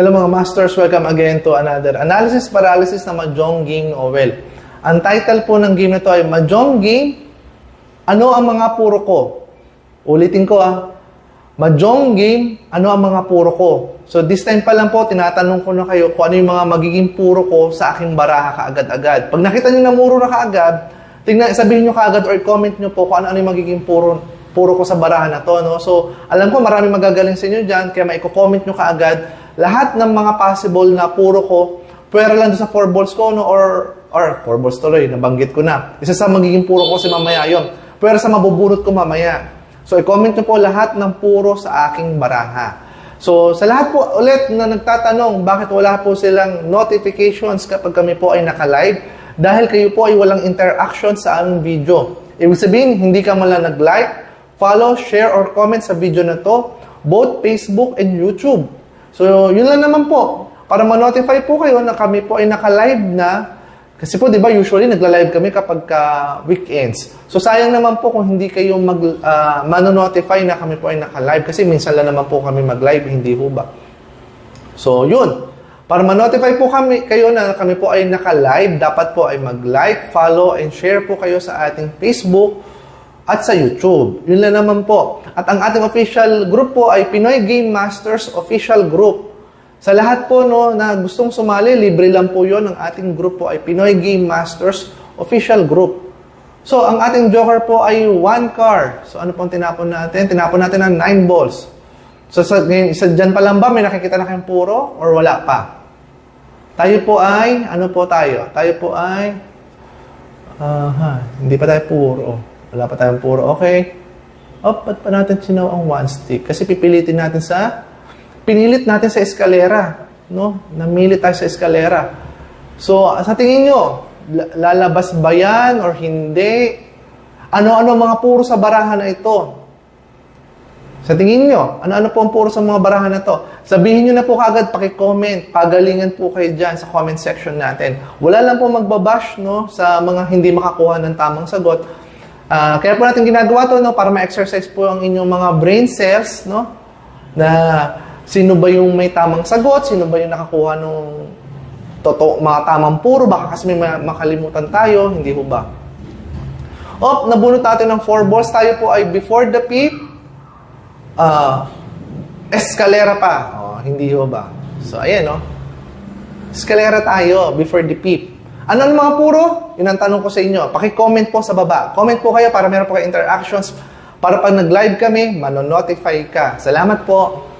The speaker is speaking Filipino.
Hello mga masters, welcome again to another analysis paralysis na Mahjong Game Novel. Ang title po ng game na to ay Mahjong Game, ano ang mga puro ko? Ulitin ko ah. Mahjong Game, ano ang mga puro ko? So this time pa lang po, tinatanong ko na kayo kung ano yung mga magiging puro ko sa aking baraha kaagad-agad. Pag nakita nyo na muro na kaagad, tingnan, sabihin nyo kaagad or comment nyo po kung ano, ano yung magiging puro, puro ko sa baraha na to. No? So, alam ko marami magagaling sa inyo dyan, kaya maiko-comment nyo kaagad lahat ng mga possible na puro ko, pwera lang sa 4 balls ko, no? or, or 4 balls tuloy, nabanggit ko na. Isa sa magiging puro ko si mamaya yun. Pwera sa mabubunot ko mamaya. So, i-comment nyo po lahat ng puro sa aking baraha. So, sa lahat po ulit na nagtatanong, bakit wala po silang notifications kapag kami po ay naka-live? Dahil kayo po ay walang interaction sa aming video. Ibig sabihin, hindi ka man lang nag-like, follow, share, or comment sa video na to, both Facebook and YouTube. So, yun lang naman po. Para ma-notify po kayo na kami po ay naka-live na. Kasi po, di ba, usually nagla-live kami kapag ka weekends. So, sayang naman po kung hindi kayo mag, ah, mano-notify na kami po ay naka-live. Kasi minsan lang naman po kami mag-live, hindi ho ba? So, yun. Para ma-notify po kami, kayo na kami po ay naka-live, dapat po ay mag-like, follow, and share po kayo sa ating Facebook at sa YouTube. Yun lang naman po. At ang ating official group po ay Pinoy Game Masters Official Group. Sa lahat po no, na gustong sumali, libre lang po yon Ang ating group po ay Pinoy Game Masters Official Group. So, ang ating joker po ay one car. So, ano pong tinapon natin? Tinapon natin ng nine balls. So, sa, ngayon, isa dyan pa lang ba, may nakikita na kayong puro or wala pa? Tayo po ay, ano po tayo? Tayo po ay, aha, hindi pa tayo puro. Wala pa tayong puro. Okay. O, ba't pa natin sinaw ang one stick? Kasi pipilitin natin sa, pinilit natin sa eskalera. No? Namili tayo sa eskalera. So, sa tingin nyo, la- lalabas ba yan or hindi? Ano-ano mga puro sa barahan na ito? Sa tingin nyo, ano-ano po ang puro sa mga barahan na to? Sabihin nyo na po kagad, paki-comment, pagalingan po kayo dyan sa comment section natin. Wala lang po magbabash no, sa mga hindi makakuha ng tamang sagot. Ah, kaya po natin ginagawa to no, para ma-exercise po ang inyong mga brain cells no, na sino ba yung may tamang sagot, sino ba yung nakakuha nung totoo, mga tamang puro, baka kasi may ma- makalimutan tayo, hindi po ba? Op, nabunot natin ng 4 balls. Tayo po ay before the peep, ah, eskalera pa. Oh, hindi ho ba? So, ayan, no? Eskalera tayo before the peep. Ano ang mga puro? Yun ang tanong ko sa inyo. Paki-comment po sa baba. Comment po kayo para meron po kayo interactions. Para pag nag-live kami, manonotify ka. Salamat po.